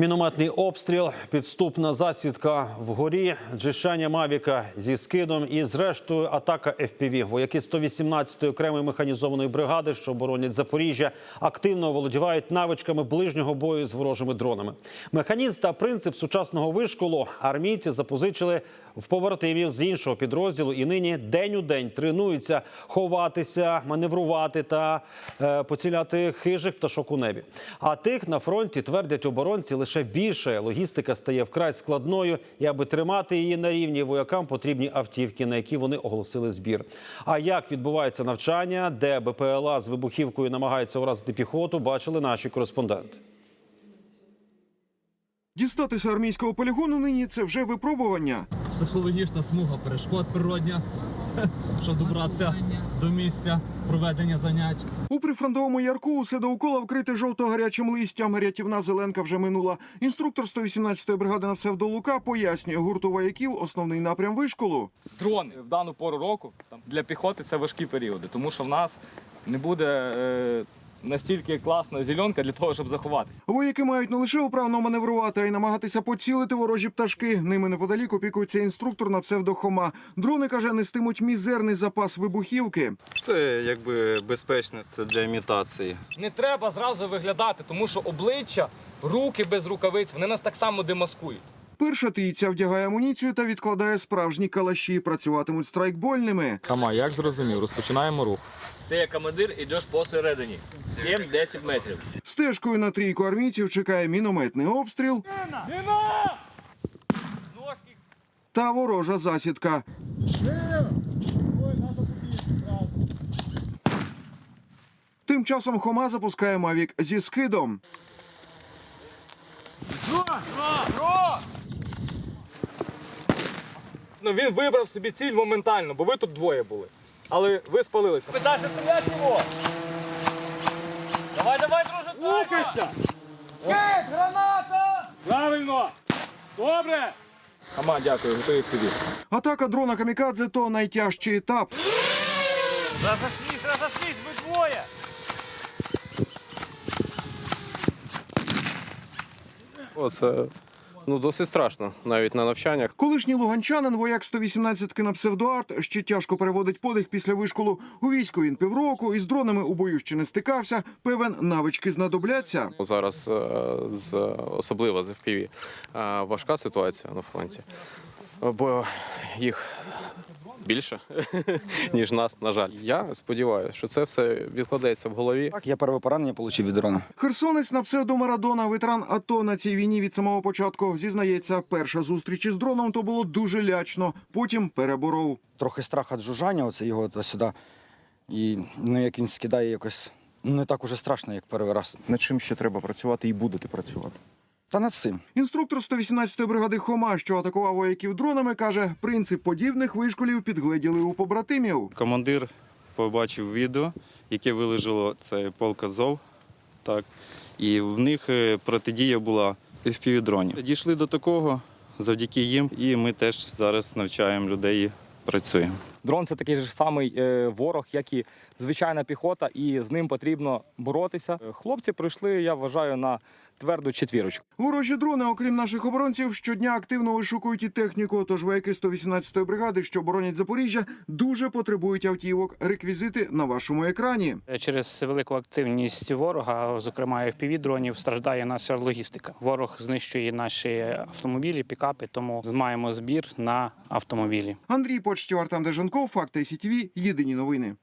Мінометний обстріл, підступна засідка вгорі, джищання Мавіка зі скидом і, зрештою, атака ФПВ. Вояки 118-ї окремої механізованої бригади, що боронять Запоріжжя, активно володівають навичками ближнього бою з ворожими дронами. Механізм та принцип сучасного вишколу армійці запозичили в побратимів з іншого підрозділу і нині день у день тренуються ховатися, маневрувати та е, поціляти хижих пташок у небі. А тих на фронті твердять оборонці лише більше. Логістика стає вкрай складною, і аби тримати її на рівні, воякам потрібні автівки, на які вони оголосили збір. А як відбувається навчання, де БПЛА з вибухівкою намагаються уразити піхоту, бачили наші кореспонденти. Дістатися армійського полігону нині це вже випробування. психологічна смуга перешкод природня, щоб добратися до місця проведення занять. У прифронтовому ярку усе довкола вкрите жовто-гарячим листям. Рятівна зеленка вже минула. Інструктор 118-ї бригади на псевдолука пояснює гурту вояків основний напрям вишколу. Дрони в дану пору року для піхоти це важкі періоди, тому що в нас не буде е, настільки класна зеленка для того, щоб заховатися. Вояки мають не лише управно маневрувати, а й намагатися поцілити ворожі пташки. Ними неподалік опікується інструктор на псевдохома. Дрони каже, нестимуть мізерний запас вибухівки. Це якби безпечно, це для імітації. Не треба зразу виглядати, тому що обличчя, руки без рукавиць, вони нас так само демаскують. Перша трійця вдягає амуніцію та відкладає справжні калаші. Працюватимуть страйкбольними. Кама, як зрозумів, розпочинаємо рух. Ти як командир йдеш посередині. 7-10 метрів. Стежкою на трійку армійців чекає мінометний обстріл та ворожа засідка. Тим часом Хома запускає Мавік зі скидом. Ну він вибрав собі ціль моментально, бо ви тут двоє були. Але ви спалилися. Дальше стріляти його! Давай, давай, друже! Рухайся! Правильно! Добре! Ама, дякую, готові тобі. Атака дрона Камікадзе то найтяжчий етап. Разошлись, разошлись, ви двоє! О, це ну, досить страшно, навіть на навчаннях. Колишній луганчанин, вояк 118-ки на псевдоарт, ще тяжко переводить подих після вишколу. У війську він півроку із дронами у бою ще не стикався. Певен, навички знадобляться. Зараз е, з особливо з FPV, е, важка ситуація на фронті, бо їх більше, ніж нас, на жаль. Я сподіваюся, що це все відкладеться в голові. Так, я перше поранення отримав від дрона. Херсонець на псевдо Марадона, ветеран АТО на цій війні від самого початку. Зізнається, перша зустріч із дроном то було дуже лячно. Потім переборов. Трохи страх від жужжання, оце його та сюди. І ну, як він скидає якось ну, не так уже страшно, як перший раз. над чим ще треба працювати і будете працювати. Та над цим. Інструктор 118-ї бригади Хома, що атакував вояків дронами, каже, принцип подібних вишколів підгледіли у побратимів. Командир побачив відео, яке вилежало це полк Азов, так, і в них е, протидія була fpv дронів. Дійшли до такого завдяки їм, і ми теж зараз навчаємо людей працюємо. Дрон це такий ж самий е, ворог, як і звичайна піхота, і з ним потрібно боротися. Е, Хлопці пройшли, я вважаю, на тверду четвірочку. Ворожі дрони, окрім наших оборонців, щодня активно вишукують і техніку. Тож вояки 118-ї бригади, що боронять Запоріжжя, дуже потребують автівок. Реквізити на вашому екрані. Через велику активність ворога, зокрема fpv дронів, страждає наша логістика. Ворог знищує наші автомобілі, пікапи, тому маємо збір на автомобілі. Андрій Почтів, Артем Деженков, Факти СІТВ, Єдині новини.